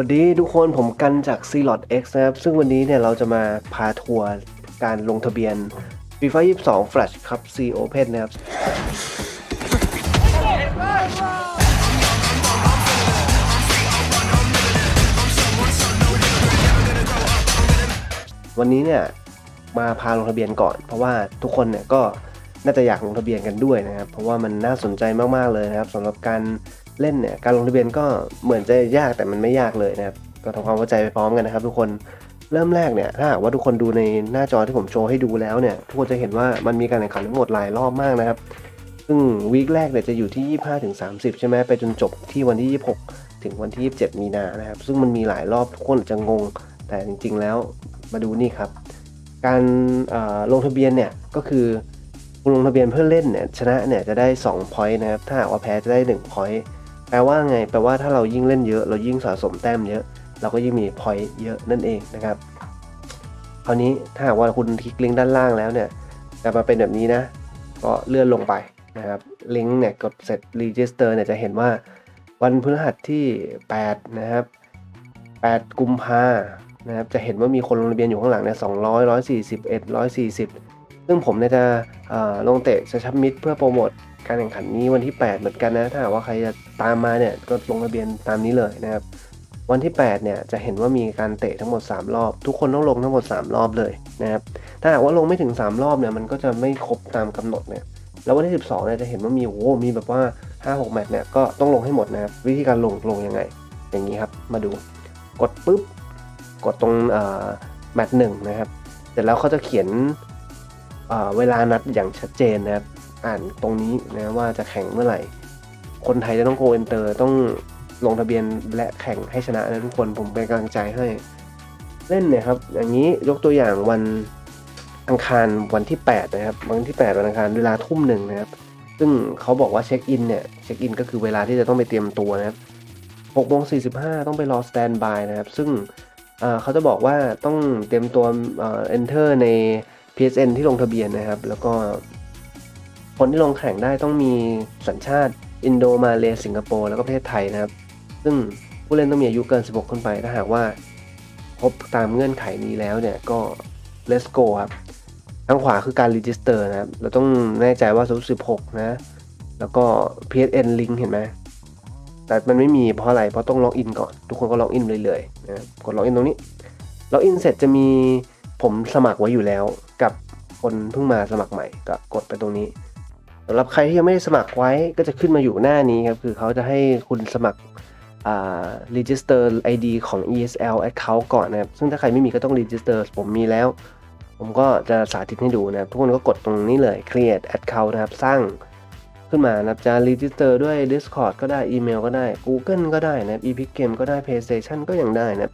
วันนี้ทุกคนผมกันจาก c l o t X นะครับ ซึ่งวันนี้เนี่ยเราจะมาพาทัวร์การลงทะเบียน FIFA 22 Flash ครับ C Open นะครับ วันนี้เนี่ยมาพาลงทะเบียนก่อน เพราะว่าทุกคนเนี่ยก็น่าจะอยากลงทะเบียนกันด้วยนะครับ เพราะว่ามันน่าสนใจมาก ๆ เลยนะครับสำหรับการ เล่นเนี่ยการลงทะเบียนก็เหมือนจะยากแต่มันไม่ยากเลยนะครับก็ทำความเข้าใจไปพร้อมกันนะครับ ทุกคนเริ่มแรกเนี่ยถ้าหากว่าทุกคนดูในหน้าจอที่ผมโชว์ให้ดูแล้วเนี่ยทุกคนจะเห็นว่ามันมีการแข่งขันทั้งหมดหลายรอบมากนะครับ ซึ่งวีคแรกเนี่ยจะอยู่ที่ 25ถึง30 ใช่ไหมไปจนจบที่วันที่ 26 ถึงวันที่ 27 มีนานะครับ ซึ่งมันมีหลายรอบทุกคนอาจจะงง แต่จริง ๆ แล้วมาดูนี่ครับ การลงทะเบียนเนี่ยก็คือคุณลงทะเบียนเพื่อเล่นเนี่ยชนะเนี่ยจะได้2 point นะครับถ้าหากว่าแพ้จะได้1 point แปลว่าไง แปลว่าถ้าเรายิ่งเล่นเยอะ เรายิ่งสะสมแต้มเยอะ เราก็ยิ่งมี point เยอะนั่นเองนะครับ คราวนี้ถ้าหากว่าคุณคลิกลิงก์ด้านล่างแล้วเนี่ยจะมาเป็นแบบนี้นะ ก็เลื่อนลงไปนะครับลิงก์เนี่ยกดเสร็จ register เนี่ยจะเห็นว่าวันพฤหัสที่ 8 นะครับ 8 กุมภานะครับจะเห็นว่ามีคนลงทะเบียนอยู่ข้างหลังเนี่ย200 141 140 ซึ่งผมเนี่ยจะลงเตะชับมิดเพื่อโปรโมท การแข่งขันนี้วันที่ 8 เหมือนกันนะ ถ้าหากว่าใครจะตามมาเนี่ยก็ลงทะเบียนตามนี้เลยนะครับ วันที่ 8 เนี่ยจะเห็นว่ามีการเตะทั้งหมด 3 รอบ ทุกคนต้องลงทั้งหมด 3 รอบเลยนะครับ ถ้าหากว่าลงไม่ถึง 3 รอบเนี่ยมันก็จะไม่ครบตามกำหนดเนี่ย แล้ววันที่ 12 เนี่ยจะเห็นว่ามีโอ้มีแบบว่า 5-6 แมตช์เนี่ยก็ต้องลงให้หมดนะครับ วิธีการลงลงยังไง อย่างนี้ครับ มาดู กดปุ๊บ กดตรงแมตช์หนึ่งนะครับ เสร็จแล้วเขาจะเขียนเวลานัดอย่างชัดเจนนะครับ อ่านตรงนี้นะว่าจะแข่งเมื่อไหร่ คนไทยจะต้องโกเอนเตอร์ต้องลงทะเบียนและแข่งให้ชนะนะทุกคนผมเป็นกำลังใจให้ เล่นเนี่ยครับอย่างนี้ยกตัวอย่างวันอังคารวันที่ 8 นะครับ วันที่ 8 วันอังคารเวลาทุ่มหนึ่งนะครับ ซึ่งเขาบอกว่าเช็คอินเนี่ยเช็คอินก็คือเวลาที่จะต้องไปเตรียมตัวนะครับ6โมง45 ต้องไปรอสแตนบายนะครับ ซึ่งเขาจะบอกว่าต้องเตรียมตัวเอ่อ enter ใน PSN ที่ลงทะเบียนนะครับ แล้วก็ คนที่ลงแข่งได้ต้องมีสัญชาติอินโดมาเลสิงคโปร์แล้วก็ประเทศไทยนะครับ ซึ่งผู้เล่นต้องมีอายุเกิน 16 ขึ้นไป ถ้าหากว่าครบตามเงื่อนไขนี้แล้วเนี่ยก็ let's go ครับ ทางขวาคือการ register นะครับ เราต้องแน่ใจว่าสูง16 นะ แล้วก็ PSN link เห็นไหม แต่มันไม่มีเพราะอะไร เพราะต้องล็อกอินก่อน ทุกคนก็ล็อกอินเลยๆนะกดล็อกอินตรงนี้ ล็อกอินเสร็จจะมีผมสมัครไว้อยู่แล้วกับคนเพิ่งมาสมัครใหม่ก็กดไปตรงนี้ สำหรับใครที่ยังไม่ได้สมัครไว้ก็จะขึ้นมาอยู่หน้านี้ครับ คือเขาจะให้คุณสมัคร register ID ของ ESL account ก่อนนะครับ ซึ่งถ้าใครไม่มีก็ต้อง register ผมมีแล้ว ผมก็จะสาธิตให้ดูนะครับทุกคนก็กดตรงนี้เลย create account นะครับ สร้างขึ้นมานะครับจะ register ด้วย Discord ก็ได้อีเมลก็ได้ Google ก็ได้นะ Epic Game ก็ได้ PlayStation ก็ยังได้นะ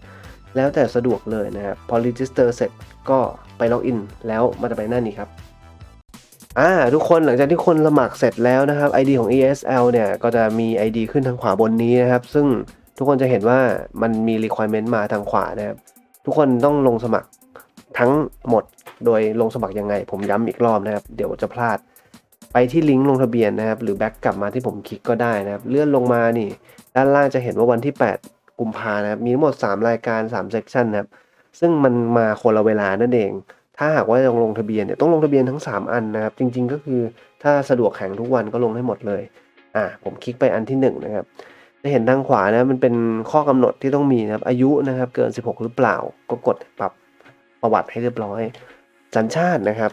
แล้วแต่สะดวกเลยนะครับ พอ register เสร็จก็ไปล็อกอิน แล้วมันจะไปหน้านี้ครับ อ่าทุกคนหลังจากที่คนสมัครเสร็จแล้วนะครับ ID ของ ESL เนี่ย ก็จะมี ID ขึ้นทางขวาบนนี้นะครับ ซึ่งทุกคนจะเห็นว่ามันมี requirement มาทางขวานะครับ ทุกคนต้องลงสมัครทั้งหมดโดยลงสมัครยังไง ผมย้ำอีกรอบนะครับ เดี๋ยวจะพลาด ไปที่ลิงก์ลงทะเบียนนะครับ หรือแบ็กกลับมาที่ผมคลิกก็ได้นะครับ เลื่อนลงมานี่ ด้านล่างจะเห็นว่าวันที่ 8 กุมภานะครับ มีทั้งหมด 3 รายการ3เซกชันนะครับ ซึ่งมันมาคนละเวลานั่นเอง ถ้าหากว่าจะลงทะเบียนเนี่ยต้องลงทะเบียนทั้ง 3 อันนะครับ จริง ๆ ก็คือถ้าสะดวกแข่งทุกวันก็ลงได้หมดเลยอ่าผมคลิกไปอันที่1นะครับจะเห็นทางขวานะมันเป็นข้อกำหนดที่ต้องมีนะครับ อายุนะครับเกิน 16 หรือเปล่า ก็กดปรับประวัติให้เรียบร้อย สัญชาตินะครับ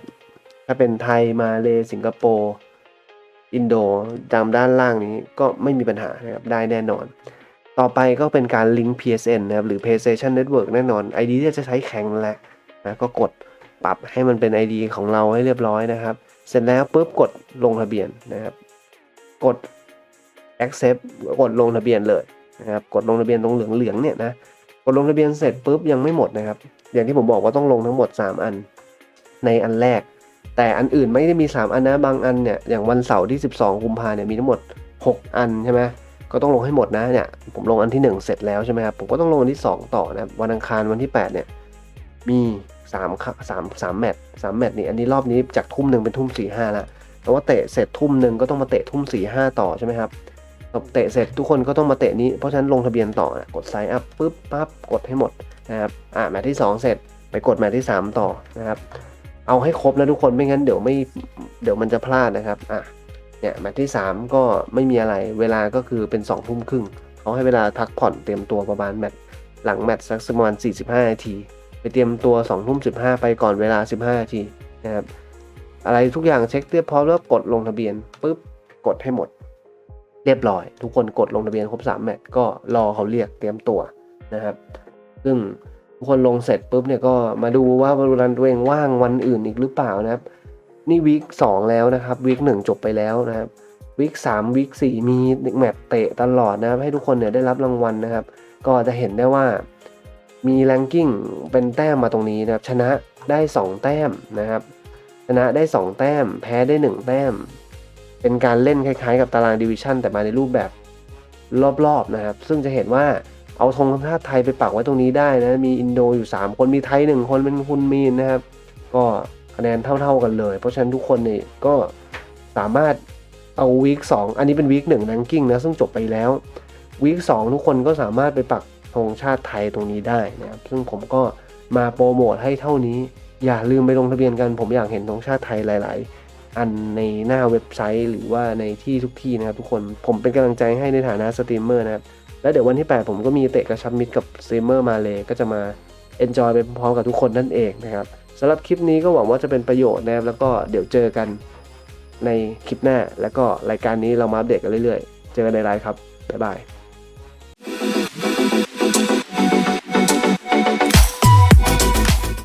ถ้าเป็นไทยมาเลสิงคโปร์อินโดตามด้านล่างนี้ก็ไม่มีปัญหานะครับได้แน่นอน ต่อไปก็เป็นการลิงก์ PSN นะครับหรือ PlayStation Network แน่นอน ID ที่จะใช้แข่งแหละนะก็กด ปรับให้มันเป็น ID ของเราให้เรียบร้อยนะครับ เสร็จแล้วปุ๊บกดลงทะเบียนนะครับ กด accept กดลงทะเบียนเลยนะครับกดลงทะเบียนตรงเหลืองๆเนี่ยนะกดลงทะเบียนเสร็จปุ๊บยังไม่หมดนะครับ อย่างที่ผมบอกว่าต้องลงทั้งหมด 3 อันในอันแรก แต่อันอื่นไม่ได้มี 3 อันนะบางอันเนี่ยอย่างวันเสาร์ที่ 12กุมภาเนี่ยมีทั้งหมด 6 อันใช่ไหมก็ต้องลงให้หมดนะเนี่ยผมลงอันที่ 1 เสร็จแล้วใช่ไหมครับผมก็ต้องลงอันที่ 2 ต่อนะวันอังคารวันที่ 8 เนี่ยมี 3ค่ะ3 3แมตช์3แมตช์นี่อันนี้รอบนี้จากทุ่มหนึ่งเป็นทุ่ม4 5แล้วแต่ว่าเตะเสร็จทุ่มหนึ่งก็ต้องมาเตะทุ่ม4 5ต่อใช่ไหมครับเตะเสร็จทุกคนก็ต้องมาเตะนี้เพราะฉะนั้นลงทะเบียนต่อนะกดไซน์อัพปุ๊บปั๊บกดให้หมดนะครับอ่าแมตช์ที่ 2 เสร็จไปกดแมตช์ที่ 3 ต่อนะครับ เอาให้ครบนะทุกคนไม่งั้นเดี๋ยวไม่เดี๋ยวมันจะพลาดนะครับอะเนี่ยแมตช์ที่ 3 ก็ไม่มีอะไรเวลาก็คือเป็น2องทุ่มครึ่งเขาให้เวลาพักผ่อนเตรียมตัวประมาณแมตช์หลังแมตช์สักประมาณ45นาที ไปเตรียมตัว2องทุ่มสิไปก่อนเวลา 15นาทีนะครับอะไรทุกอย่างเช็คเรียบพร้อมแล้วกดลงทะเบียนปุ๊บกดให้หมด เรียบร้อย ทุกคนกดลงทะเบียนครบ3แมตช์ก็รอเขาเรียกเตรียมตัวนะครับ ซึ่งทุกคนลงเสร็จปุ๊บเนี่ยก็มาดูว่าวันนั้นตัวเองว่างวันอื่นอีกหรือเปล่านะครับ นี่วีคสองแล้วนะครับวีคหนึ่งจบไปแล้วนะครับวีคสามวีคสี่มีแมตช์เตะตลอดนะครับให้ทุกคนเนี่ยได้รับรางวัลนะครับ ก็จะเห็นได้ว่า มีแรงกิ้งเป็นแต้มมาตรงนี้นะครับ ชนะได้ 2 แต้มนะครับ ชนะได้ 2 แต้ม แพ้ได้ 1 แต้ม เป็นการเล่นคล้ายๆ กับตารางดิวิชันแต่มาในรูปแบบรอบๆนะครับ ซึ่งจะเห็นว่าเอาธงชาติไทยไปปักไว้ตรงนี้ได้นะ มีอินโดอยู่ 3 คนมีไทย 1 คนเป็นคุณมีนนะครับ ก็คะแนนเท่า ๆกันเลย เพราะฉะนั้นทุกคนนี่ก็สามารถเอาวีค2อันนี้เป็นวีคหนึ่งแรงกิ้งนะซึ่งจบไปแล้ววีค2ทุกคนก็สามารถไปปัก ธงชาติไทยตรงนี้ได้นะครับซึ่งผมก็มาโปรโมทให้เท่านี้ อย่าลืมไปลงทะเบียนกัน ผมอยากเห็นธงชาติไทยหลาย ๆ อันในหน้าเว็บไซต์หรือว่าในที่ทุกที่นะครับทุกคนผมเป็นกำลังใจให้ในฐานะสตรีมเมอร์นะครับแล้วเดี๋ยววันที่ 8 ผมก็มีเตะกระชับมิตรกับสตรีมเมอร์มาเลยก็จะมา enjoy ไปพร้อมกับทุกคนนั่นเองนะครับสำหรับคลิปนี้ก็หวังว่าจะเป็นประโยชน์นะครับแล้วก็เดี๋ยวเจอกันในคลิปหน้า แล้วก็รายการนี้เรามาอัปเดตกันเรื่อย ๆ เจอกันในไลฟ์ครับบ๊ายบาย